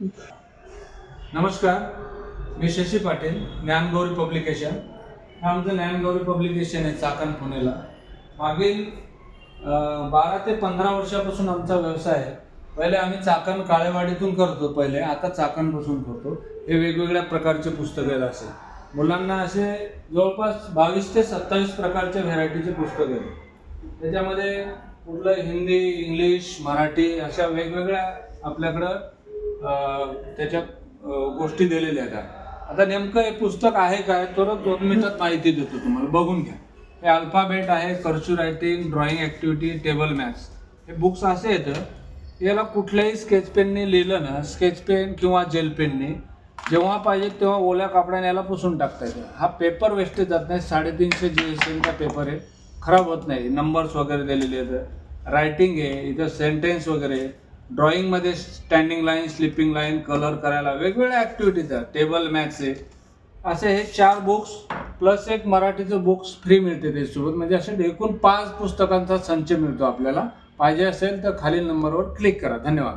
नमस्कार मी शशी पाटील ज्ञानगौरी पब्लिकेशन. हे आमचं ज्ञानगौरी पब्लिकेशन आहे चाकण पुणेला. मागील बारा ते पंधरा वर्षापासून आमचा व्यवसाय आहे. पहिले आम्ही चाकण काळेवाडीतून करतो पहिले आता चाकणपासून करतो. हे वेगवेगळ्या प्रकारचे पुस्तकं आहेत असे. मुलांना असे जवळपास बावीस ते सत्तावीस प्रकारच्या व्हेरायटीचे पुस्तकं आहेत. त्याच्यामध्ये कुठलं हिंदी इंग्लिश मराठी अशा वेगवेगळ्या आपल्याकडं त्याच्यात गोष्टी दिलेल्या आहेत. आता नेमकं हे पुस्तक आहे काय? तर दोन मिनिटात माहिती देतो तुम्हाला. बघून घ्या. हे अल्फाबेट आहे cursive writing drawing activity table maths. हे बुक्स असे आहेत याला कुठल्याही स्केच पेनने लिहिलं ना स्केच पेन किंवा जेल पेनने जेव्हा पाहिजे तेव्हा ओल्या कापड्याने याला पुसून टाकता येतं. हा पेपर वेस्टेज जात नाही. साडेतीनशे जी एस एमचा पेपर आहे. खराब होत नाही. नंबर्स वगैरे दिलेले आहेत. रायटिंग आहे. इथं सेंटेन्स वगैरे. ड्रॉइंगमध्ये standing line sleeping line colour करायला वेगवेगळ्या ॲक्टिव्हिटीज आहेत. टेबल मॅथ्स आहे. असे हे चार बुक्स प्लस एक मराठीचं बुक्स फ्री मिळते त्याच्यासोबत. म्हणजे असे एकूण पाच पुस्तकांचा संच मिळतो आपल्याला. पाहिजे असेल तर खालील नंबरवर क्लिक करा. धन्यवाद.